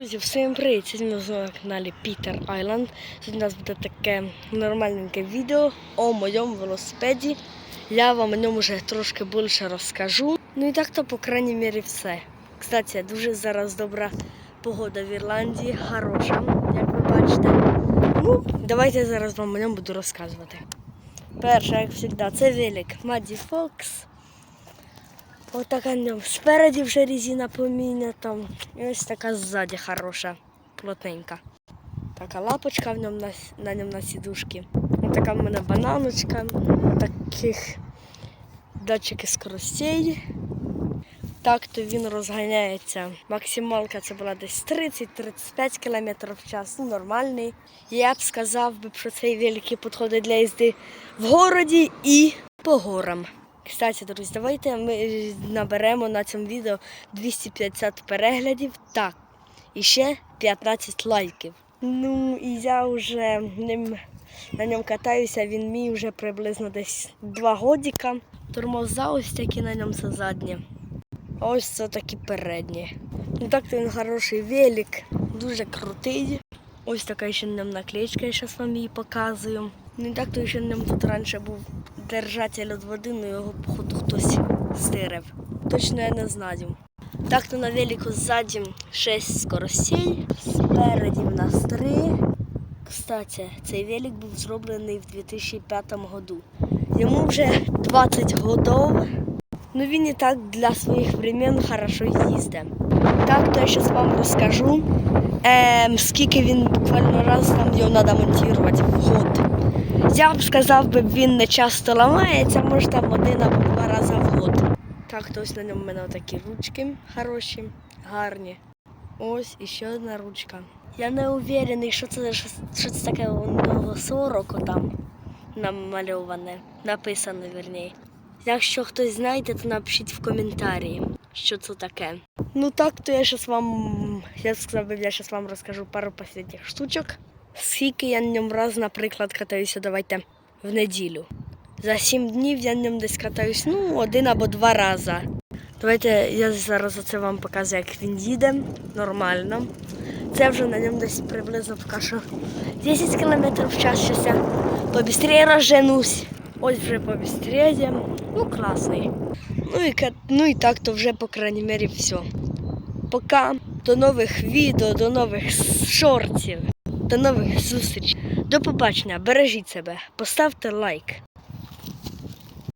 Друзі, всім привіт! Сьогодні ми на каналі Пітер Айленд. Сьогодні у нас буде таке нормальненьке відео о моєму велосипеді. Я вам о ньому вже трошки більше розкажу. Ну і так то, по крайній мірі, все. Кстати, дуже зараз добра погода в Ірландії, хороша, як ви бачите. Ну, давайте зараз вам о ньому буду розказувати. Перше, як завжди, це велик Мадді Фокс. Отака ньому спереді вже резина помінята. І ось така ззаді хороша, плотненька. Така лапочка в ньому на, на ньому на сідушці. Отака в мене бананочка, таких датчики скоростей. Так то він розганяється. Максималка це була десь 30-35 км в час. Ну, нормальний. Я б сказав, що цей великий підходить для їзди в городі і по горам. Кстати, друзі, давайте ми е, наберемо на цьому відео 250 переглядів. Так, і ще 15 лайків. Ну і я вже ним, на ньому катаюся, він мій вже приблизно десь 2 годика. Тормоза ось такі на ньому це задні. Ось це такі передні. Ну так то він хороший велик, дуже крутий. Ось така ще на ньому наклеечка, я зараз вам її показую. Ну і так то ще ньому тут раніше був держатель від води, але його, походу, хтось стирив. Точно я не знаю. Так то на велику ззаді 6 скоростей, спереді в нас 3. Кстати, цей велик був зроблений в 2005 году. Йому вже 20 годов. Ну він і так для своїх времен хорошо їздить. Так, то я зараз вам розкажу, ем, скільки він буквально раз там його треба монтувати в год. Я б сказав, би, він не часто ламається, може там один або два рази в год. Так, то ось на ньому мене такі ручки хороші, гарні. Ось і ще одна ручка. Я не уверений, що це, що це таке у нього 40 там намальоване, написано вірніше. Якщо хтось знайде, то напишіть в коментарі, що це таке. Ну так, то я зараз вам, я сказав, я зараз вам розкажу пару останніх штучок. Скільки я на ньому раз, наприклад, катаюся, давайте в неділю. За сім днів я на ньому десь катаюсь, ну, один або два рази. Давайте я зараз оце вам показую, як він їде нормально. Це вже на ньому десь приблизно поки що 10 км в час. Щось я побістріє розженусь. Ось вже побістріє. Ну, класний. Ну і, ну і так, то вже, по крайній мірі, все. Пока. До нових відео, до нових шортів, до нових зустрічей. До побачення, бережіть себе, поставте лайк.